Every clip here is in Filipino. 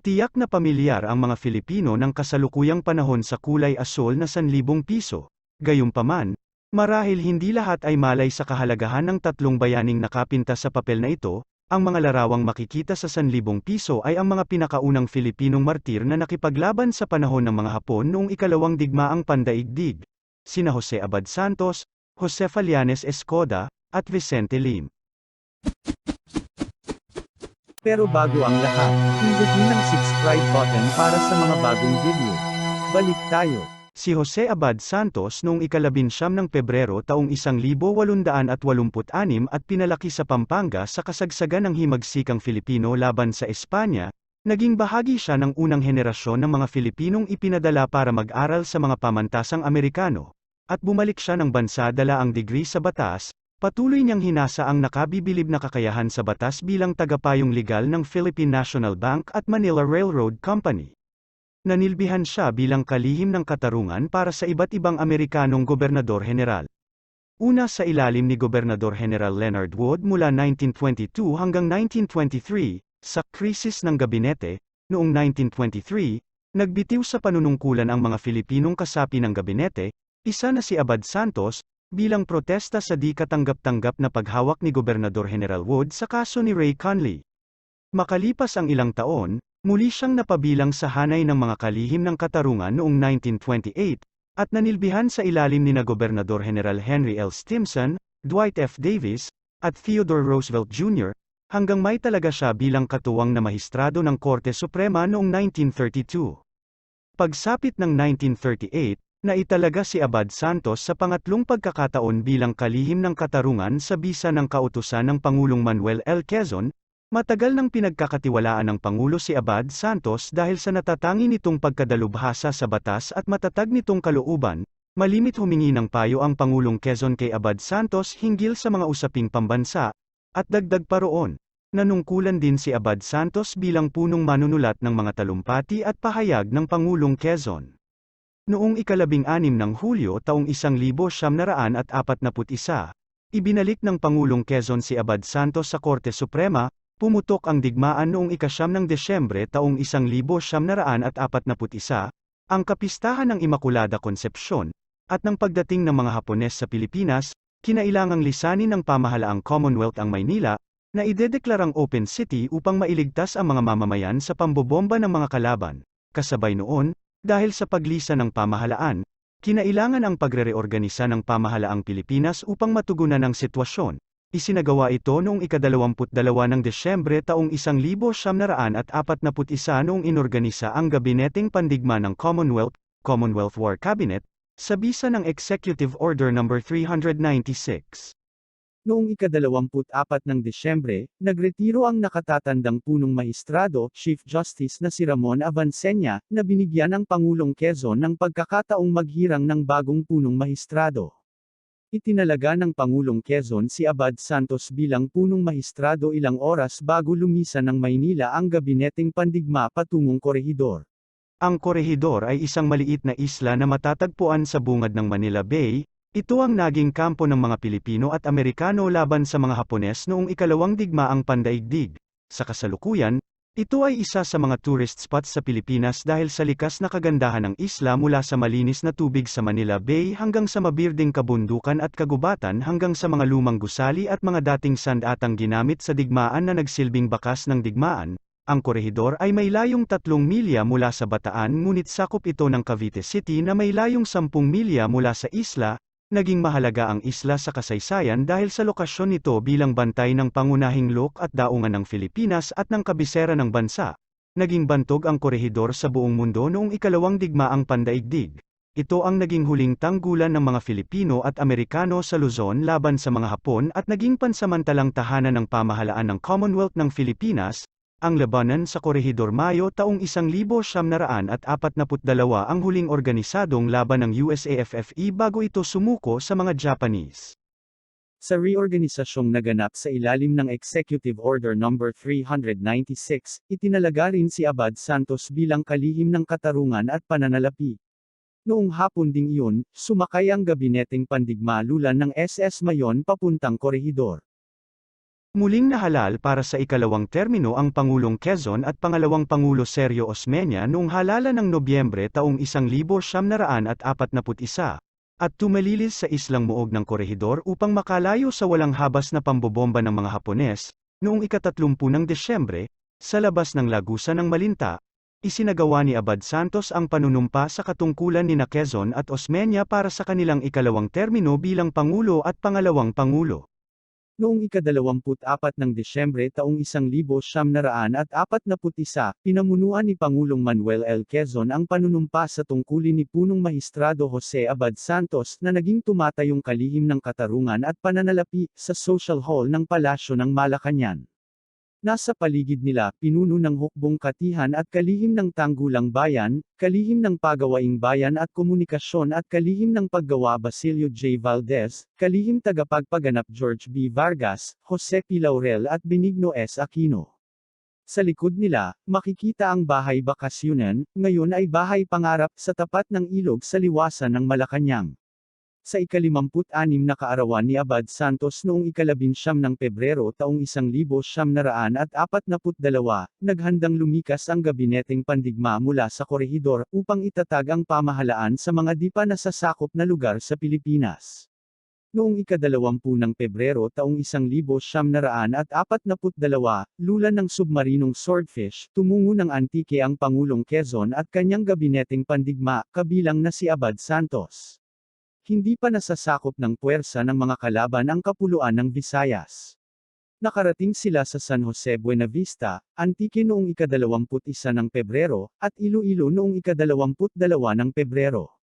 Tiyak na pamilyar ang mga Filipino ng kasalukuyang panahon sa kulay asol na 1,000 piso. Gayunpaman, marahil hindi lahat ay malay sa kahalagahan ng tatlong bayaning nakapinta sa papel na ito, ang mga larawang makikita sa 1,000 piso ay ang mga pinakaunang Filipinong martir na nakipaglaban sa panahon ng mga Hapon noong ikalawang digmaang pandaigdig. Sina Jose Abad Santos, Jose Falianes Escoda, at Vicente Lim. Pero bago ang lahat, pindutin ang subscribe button para sa mga bagong video. Balik tayo. Si Jose Abad Santos noong ikalabinsyam ng Pebrero taong 1886 at pinalaki sa Pampanga sa kasagsagan ng himagsikang Filipino laban sa Espanya, naging bahagi siya ng unang henerasyon ng mga Filipinong ipinadala para mag-aral sa mga pamantasang Amerikano, at bumalik siya ng bansa dala ang degree sa batas, patuloy niyang hinasa ang nakabibilib na kakayahan sa batas bilang tagapayong legal ng Philippine National Bank at Manila Railroad Company. Nanilbihan siya bilang kalihim ng katarungan para sa iba't ibang Amerikanong gobernador-general. Una sa ilalim ni Gobernador General Leonard Wood mula 1922 hanggang 1923, sa krisis ng gabinete, noong 1923, nagbitiw sa panunungkulan ang mga Filipinong kasapi ng gabinete, isa na si Abad Santos, bilang protesta sa di katanggap-tanggap na paghawak ni Gobernador General Wood sa kaso ni Ray Conley. Makalipas ang ilang taon, Muli siyang napabilang sa hanay ng mga kalihim ng katarungan noong 1928, at nanilbihan sa ilalim ni na Gobernador General Henry L. Stimson, Dwight F. Davis, at Theodore Roosevelt Jr., hanggang may talaga siya bilang katuwang na mahistrado ng Korte Suprema noong 1932. Pagsapit ng 1938, naitalaga si Abad Santos sa pangatlong pagkakataon bilang kalihim ng katarungan sa bisa ng kautusan ng Pangulong Manuel L. Quezon, Matagal nang pinagkakatiwalaan ng Pangulo si Abad Santos dahil sa natatangi nitong pagkadalubhasa sa batas at matatag nitong kalooban, malimit humingi ng payo ang Pangulong Quezon kay Abad Santos hinggil sa mga usaping pambansa, at dagdag pa roon, nanungkulan din si Abad Santos bilang punong manunulat ng mga talumpati at pahayag ng Pangulong Quezon. Noong ikalabing anim ng Hulyo taong 1941, ibinalik ng Pangulong Quezon si Abad Santos sa Korte Suprema, Pumutok ang digmaan noong ikasyam ng Desyembre taong 1941, ang kapistahan ng Immaculada Concepcion, at ng pagdating ng mga Hapones sa Pilipinas, kinailangang lisanin ng pamahalaang Commonwealth ang Maynila, na idedeklarang open city upang mailigtas ang mga mamamayan sa pambobomba ng mga kalaban. Kasabay noon, dahil sa paglisan ng pamahalaan, kinailangan ang pagre-reorganisa ng pamahalaang Pilipinas upang matugunan ang sitwasyon. Isinagawa ito noong ikadalawamput dalawa ng Desyembre taong 1941 noong inorganisa ang Gabineteng Pandigma ng Commonwealth, Commonwealth War Cabinet, sa bisa ng Executive Order No. 396. Noong ikadalawamput apat ng Desyembre, nagretiro ang nakatatandang punong maestrado, Chief Justice na si Ramon Avancenia, na binigyan ng Pangulong Quezon ng pagkakataong maghirang ng bagong punong maestrado. Itinalaga ng Pangulong Quezon si Abad Santos bilang punong mahistrado ilang oras bago lumisan ng Maynila ang gabineteng pandigma patungong Korehidor. Ang Korehidor ay isang maliit na isla na matatagpuan sa bungad ng Manila Bay, ito ang naging kampo ng mga Pilipino at Amerikano laban sa mga Hapones noong ikalawang digmaang pandaigdig. Sa kasalukuyan, ito ay isa sa mga tourist spots sa Pilipinas dahil sa likas na kagandahan ng isla mula sa malinis na tubig sa Manila Bay hanggang sa mabirding kabundukan at kagubatan hanggang sa mga lumang gusali at mga dating sandatang ginamit sa digmaan na nagsilbing bakas ng digmaan. Ang korehidor ay may layong 3 milya mula sa Bataan ngunit sakop ito ng Cavite City na may layong 10 milya mula sa isla, Naging mahalaga ang isla sa kasaysayan dahil sa lokasyon nito bilang bantay ng pangunahing lok at daungan ng Pilipinas at ng kabisera ng bansa. Naging bantog ang korehidor sa buong mundo noong ikalawang digmaang pandaigdig. Ito ang naging huling tanggulan ng mga Filipino at Amerikano sa Luzon laban sa mga Hapon at naging pansamantalang tahanan ng pamahalaan ng Commonwealth ng Pilipinas, ang Lebanon sa Korehidor Mayo taong 1942 ang huling organisadong laban ng USAFFE bago ito sumuko sa mga Japanese. Sa reorganisasyong naganap sa ilalim ng Executive Order No. 396, itinalaga rin si Abad Santos bilang kalihim ng katarungan at pananalapi. Noong hapon ding iyon, sumakay ang gabineteng pandigmalulan ng SS Mayon papuntang Korehidor. Muling nahalal para sa ikalawang termino ang Pangulong Quezon at pangalawang Pangulo Sergio Osmeña noong halalan ng Nobyembre taong 1941 at tumalilis sa islang muog ng korehidor upang makalayo sa walang habas na pambobomba ng mga Hapones, noong ikatatlumpu ng Desyembre, sa labas ng lagusan ng Malinta, isinagawa ni Abad Santos ang panunumpa sa katungkulan ni Quezon at Osmeña para sa kanilang ikalawang termino bilang Pangulo at pangalawang Pangulo. Noong ikadalawamput-apat ng Desyembre taong 1941, pinamunuan ni Pangulong Manuel L. Quezon ang panunumpa sa tungkulin ni punong Magistrado Jose Abad Santos na naging tumatayong kalihim ng katarungan at pananalapi sa Social Hall ng Palasyo ng Malacañang. Nasa paligid nila, pinuno ng hukbong katihan at kalihim ng tanggulang bayan, kalihim ng pagawaing bayan at komunikasyon at kalihim ng paggawa Basilio J. Valdez, kalihim tagapagpaganap George B. Vargas, Jose P. Laurel at Benigno S. Aquino. Sa likod nila, makikita ang bahay bakasyunan, ngayon ay bahay pangarap sa tapat ng ilog sa liwasan ng Malacanang. Sa ikalimamput-anim na kaarawan ni Abad Santos noong ikalabinsyam ng Pebrero taong 1942, naghandang lumikas ang gabineteng pandigma mula sa korehidor upang itatag ang pamahalaan sa mga di pa nasasakop na lugar sa Pilipinas. Noong ikadalawampu ng Pebrero taong 1942, lulan ng submarinong Swordfish, tumungo ng Antique ang Pangulong Quezon at kanyang gabineteng pandigma, kabilang na si Abad Santos. Hindi pa nasasakop ng puwersa ng mga kalaban ang kapuluan ng Visayas. Nakarating sila sa San Jose Buenavista, Antique noong ikadalawamput isa ng Pebrero, at Iloilo noong ikadalawamput dalawa ng Pebrero.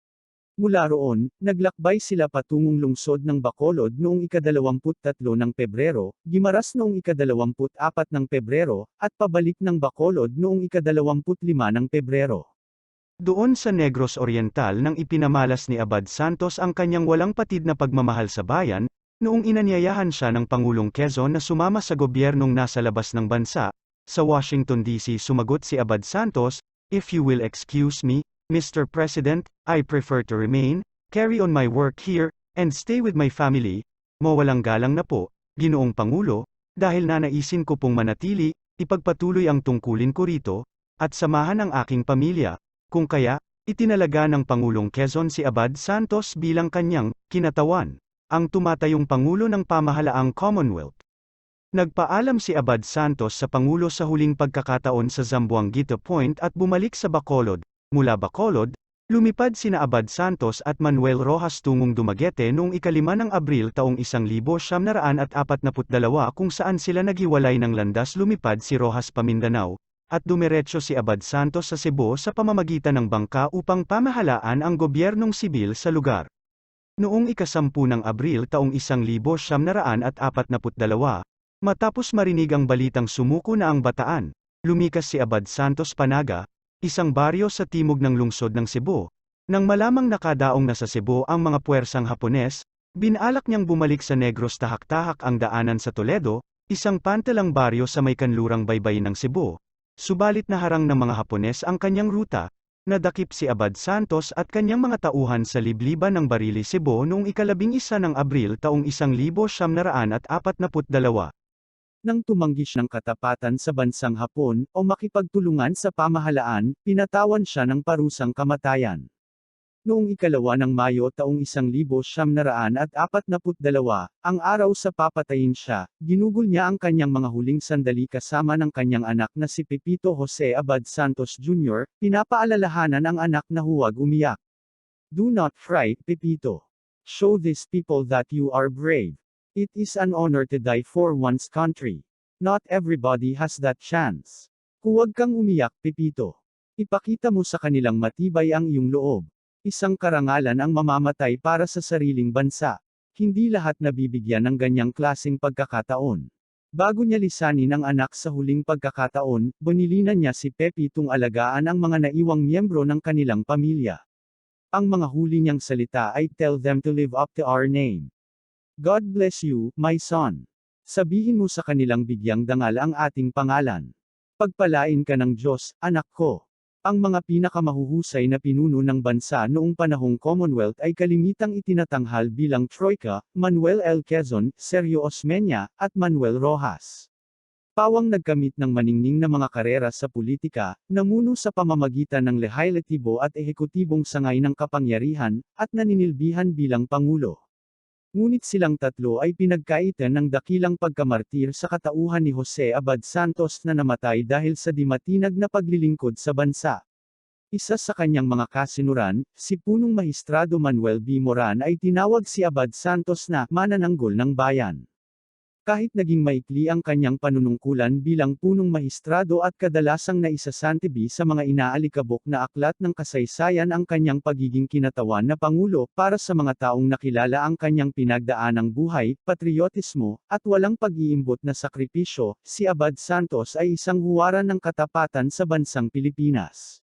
Mula roon, naglakbay sila patungong lungsod ng Bacolod noong ikadalawamput tatlo ng Pebrero, Gimaras noong ikadalawamput apat ng Pebrero, at pabalik ng Bacolod noong ikadalawamput lima ng Pebrero. Doon sa Negros Oriental nang ipinamalas ni Abad Santos ang kanyang walang patid na pagmamahal sa bayan, noong inanyayahan siya ng Pangulong Quezon na sumama sa gobyernong nasa labas ng bansa, sa Washington DC sumagot si Abad Santos, If you will excuse me, Mr. President, I prefer to remain, carry on my work here, and stay with my family, mawalang galang na po, Ginoong Pangulo, dahil nanaisin ko pong manatili, ipagpatuloy ang tungkulin ko rito, at samahan ang aking pamilya, kung kaya, itinalaga ng Pangulong Quezon si Abad Santos bilang kanyang kinatawan, ang tumatayong Pangulo ng Pamahalaang Commonwealth. Nagpaalam si Abad Santos sa Pangulo sa huling pagkakataon sa Zamboanguita Point at bumalik sa Bacolod. Mula Bacolod, lumipad sina Abad Santos at Manuel Rojas tungong Dumaguete noong ikalima ng Abril taong 1942 kung saan sila naghiwalay ng landas lumipad si Rojas Pamindanao, at dumiretso si Abad Santos sa Cebu sa pamamagitan ng bangka upang pamahalaan ang gobyernong sibil sa lugar. Noong ikasampu ng Abril taong 1942, matapos marinig ang balitang sumuko na ang bataan, lumikas si Abad Santos Panaga, isang baryo sa timog ng lungsod ng Cebu. Nang malamang nakadaong na sa Cebu ang mga puwersang Hapones, binalak niyang bumalik sa Negros tahak-tahak ang daanan sa Toledo, isang pantalang baryo sa may kanlurang baybayin ng Cebu. Subalit naharang ng mga Hapones ang kanyang ruta, nadakip si Abad Santos at kanyang mga tauhan sa libliban ng Barili Cebu noong ikalabing isa ng Abril taong 1942. Nang tumanggi siyang katapatan sa bansang Hapon, o makipagtulungan sa pamahalaan, pinatawan siya ng parusang kamatayan. Noong ikalawa ng Mayo taong 1942, ang araw sa papatayin siya, ginugol niya ang kanyang mga huling sandali kasama ng kanyang anak na si Pepito Jose Abad Santos Jr., pinapaalalahanan ang anak na huwag umiyak. Do not cry, Pepito. Show these people that you are brave. It is an honor to die for one's country. Not everybody has that chance. Huwag kang umiyak, Pepito. Ipakita mo sa kanilang matibay ang iyong loob. Isang karangalan ang mamamatay para sa sariling bansa. Hindi lahat nabibigyan ng ganyang klasing pagkakataon. Bago niya lisanin ang anak sa huling pagkakataon, bonilinan niya si Pepitong alagaan ang mga naiwang miyembro ng kanilang pamilya. Ang mga huli niyang salita ay tell them to live up to our name. God bless you, my son. Sabihin mo sa kanilang bigyang dangal ang ating pangalan. Pagpalain ka ng Diyos, anak ko. Ang mga pinakamahuhusay na pinuno ng bansa noong panahong Commonwealth ay kalimitang itinatanghal bilang Troika, Manuel L. Quezon, Sergio Osmeña, at Manuel Rojas. Pawang nagkamit ng maningning na mga karera sa politika, namuno sa pamamagitan ng lehislatibo at ehekutibong sangay ng kapangyarihan, at naninilbihan bilang Pangulo. Ngunit silang tatlo ay pinagkaitan ng dakilang pagkamartir sa katauhan ni Jose Abad Santos na namatay dahil sa di matinag na paglilingkod sa bansa. Isa sa kanyang mga kasinuran, si punong mahistrado Manuel B. Moran ay tinawag si Abad Santos na manananggol ng bayan. Kahit naging maikli ang kanyang panunungkulan bilang punong mahistrado at kadalasang naisasantibi sa mga inaalikabok na aklat ng kasaysayan ang kanyang pagiging kinatawan na pangulo para sa mga taong nakilala ang kanyang pinagdaanang buhay, patriotismo, at walang pag-iimbot na sakripisyo, si Abad Santos ay isang huwaran ng katapatan sa bansang Pilipinas.